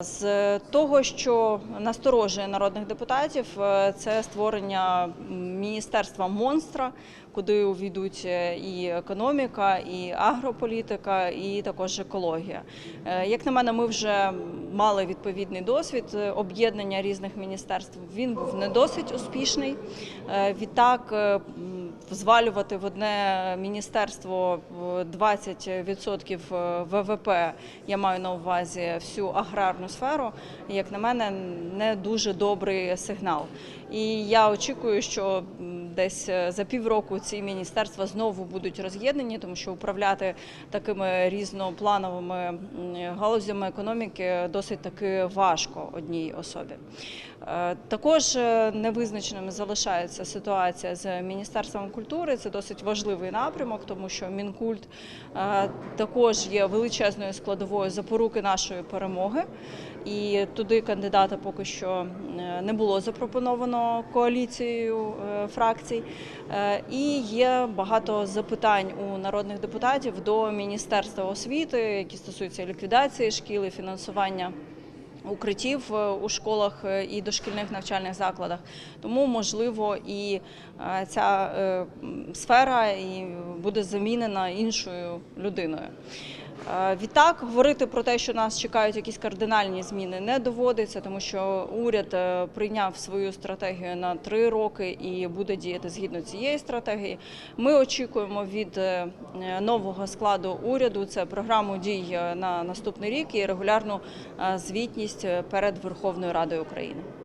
З того, що насторожує народних депутатів, е, це створення міністерства монстра, куди увійдуть е, і економіка, і агрополітика, і також екологія. Е, Як на мене, ми вже мали відповідний досвід е, об'єднання різних міністерств. Він був не досить успішний. Е, Відтак е, звалювати в одне міністерство в 20% ВВП, я маю на увазі всю аграрну сферу, як на мене, не дуже добрий сигнал. І я очікую, що десь е, за півроку ці міністерства знову будуть роз'єднані, тому що управляти такими різноплановими галузями економіки досить таки важко одній особі. Е, Також е, невизначеними залишається ситуація з міністерством культури. Це досить важливий напрямок, тому що мінкульт також є величезною складовою запоруки нашої перемоги. І туди кандидата поки що е, не було запропоновано коаліцією е, фракцій. Е, І є багато запитань у народних депутатів до Міністерства освіти, які стосуються ліквідації шкіл і фінансування укриттів у школах і дошкільних навчальних закладах. Тому, можливо, і ця сфера буде замінена іншою людиною. Е, Відтак, говорити про те, що нас чекають якісь кардинальні зміни, не доводиться, тому що уряд е, прийняв свою стратегію на три роки і буде діяти згідно цієї стратегії. Ми очікуємо від е, нового складу уряду це програму дій на наступний рік і регулярну звітність перед Верховною Радою України.